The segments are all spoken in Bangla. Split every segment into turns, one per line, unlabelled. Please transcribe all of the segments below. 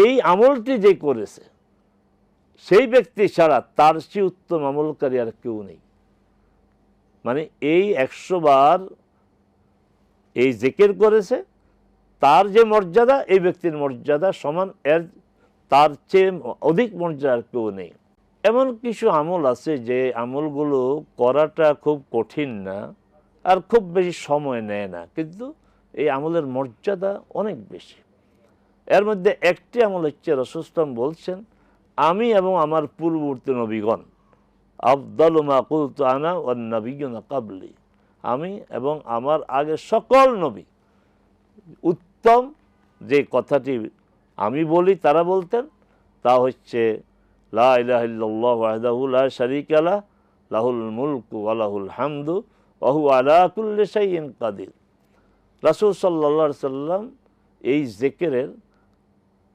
এই আমলটি যে করেছে, সেই ব্যক্তি ছাড়া তার চেয়ে উত্তম আমলকারী আর কেউ নেই। মানে এই একশো বার এই জেকের করেছে, তার যে মর্যাদা, এই ব্যক্তির মর্যাদা সমান, এর তার চেয়ে অধিক মর্যাদা আর কেউ নেই। এমন কিছু আমল আছে যে আমলগুলো করাটা খুব কঠিন না আর খুব বেশি সময় নেয় না, কিন্তু এই আমলের মর্যাদা অনেক বেশি। এর মধ্যে একটি আমল হচ্ছে রসুস্তাম বলছেন, আমি এবং আমার পূর্ববর্তী নবীগণ আবদাল মাকুল আনা ও নবীগণ কাবলি, আমি এবং আমার আগে সকল নবী, উত্তম যে কথাটি আমি বলি তারা বলতেন, তা হচ্ছে, লা ইলাহা ইল্লাল্লাহু ওয়াহদাহু লা শারীকা লাহ লাহুল মুলকু ওয়া লাহুল হামদু ওয়া আলা কুল্লি শাইইন কাদির। রাসূল আলাইহি সাল্লাম এই জিকিরের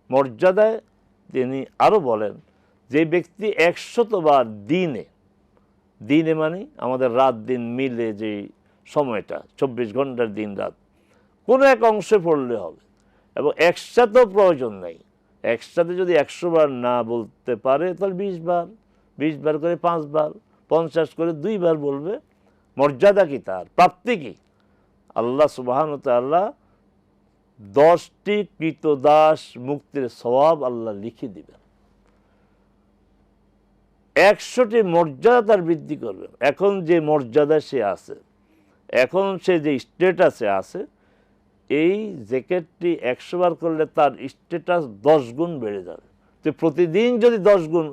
মর্যাদায় তিনি আরও বলেন, যে ব্যক্তি একশতবার দিনে দিনে মানে আমাদের রাত দিন মিলে যে সময়টা, চব্বিশ ঘণ্টার দিন রাত, কোনো এক অংশে পড়লে হবে এবং একসাথেও প্রয়োজন নেই। একসাথে যদি একশো বার না বলতে পারে, তাহলে বিশ বার বিশ বার করে পাঁচবার, পঞ্চাশ করে দুইবার বলবে, মর্যাদা কি তার? প্রাপ্তি কি? আল্লাহ সুবাহান আল্লাহ দশটি কৃতদাস মুক্তির স্বভাব আল্লাহ লিখে দিবেন। একশোটি মর্যাদা তার বৃদ্ধি করবেন এখন যে মর্যাদা সে আছে, এখন সে যে স্টেটাসে আছে, এই জ্যাকেটটি একশো বার করলে তার স্টেটাস দশ গুণ বেড়ে যাবে। তো প্রতিদিন যদি দশ গুণ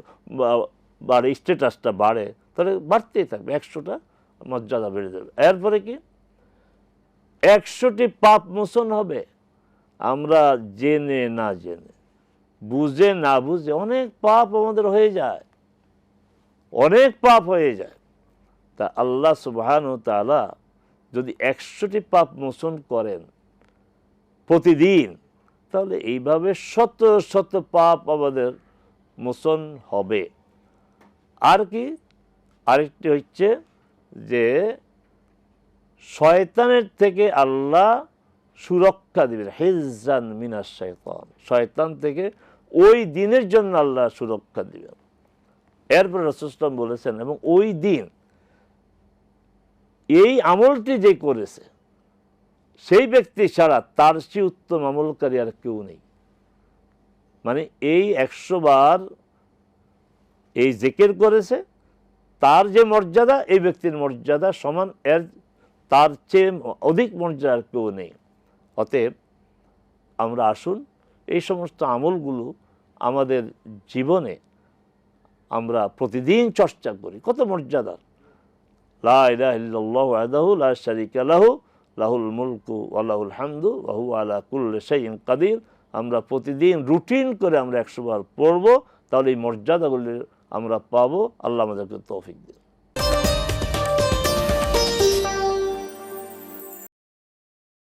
বাড়ে স্টেটাসটা বাড়ে, তাহলে বাড়তেই থাকবে, একশোটা মর্যাদা বেড়ে যাবে। এরপরে কি? একশোটি পাপ মোচন হবে। আমরা জেনে না জেনে, বুঝে না বুঝে অনেক পাপ আমাদের হয়ে যায়, অনেক পাপ হয়ে যায়। তা আল্লাহ সুবহান তাআলা যদি একশোটি পাপ মোচন করেন প্রতিদিন, তাহলে এইভাবে শত শত পাপ আমাদের মোচন হবে। আর কি? আরেকটি হচ্ছে যে, শয়তানের থেকে আল্লাহ সুরক্ষা দিবেন হেজান মিনাস শয়তান শয়তান থেকে ওই দিনের জন্য আল্লাহ সুরক্ষা দিবেন এরপর রসুলাম বলেছেন, এবং ওই দিন, এই আমলটি যে করেছে, সেই ব্যক্তি ছাড়া তার চেয়ে উত্তম আমলকারী আর কেউ নেই। মানে এই একশো বার এই জেকের করেছে, তার যে মর্যাদা, এই ব্যক্তির মর্যাদা সমান, এর তার চেয়ে অধিক মর্যাদা আর কেউ নেই। অতএব আমরা আসুন, এই সমস্ত আমলগুলো আমাদের জীবনে আমরা প্রতিদিন চর্চা করি। কত মর্যাদা। লা ইলাহা ইল্লাল্লাহু ওয়াহদাহু লা শারীকা লাহু, লাহুল মুলকু ওয়া লাহুল হামদু হুয়া আলা কুল্লি শাইইন কাদির। আমরা প্রতিদিন রুটিন করে আমরা একশো বার পড়ব, তাহলে এই মর্যাদাগুলি আমরা পাবো। আল্লাহ আমাদেরকে তৌফিক দিন।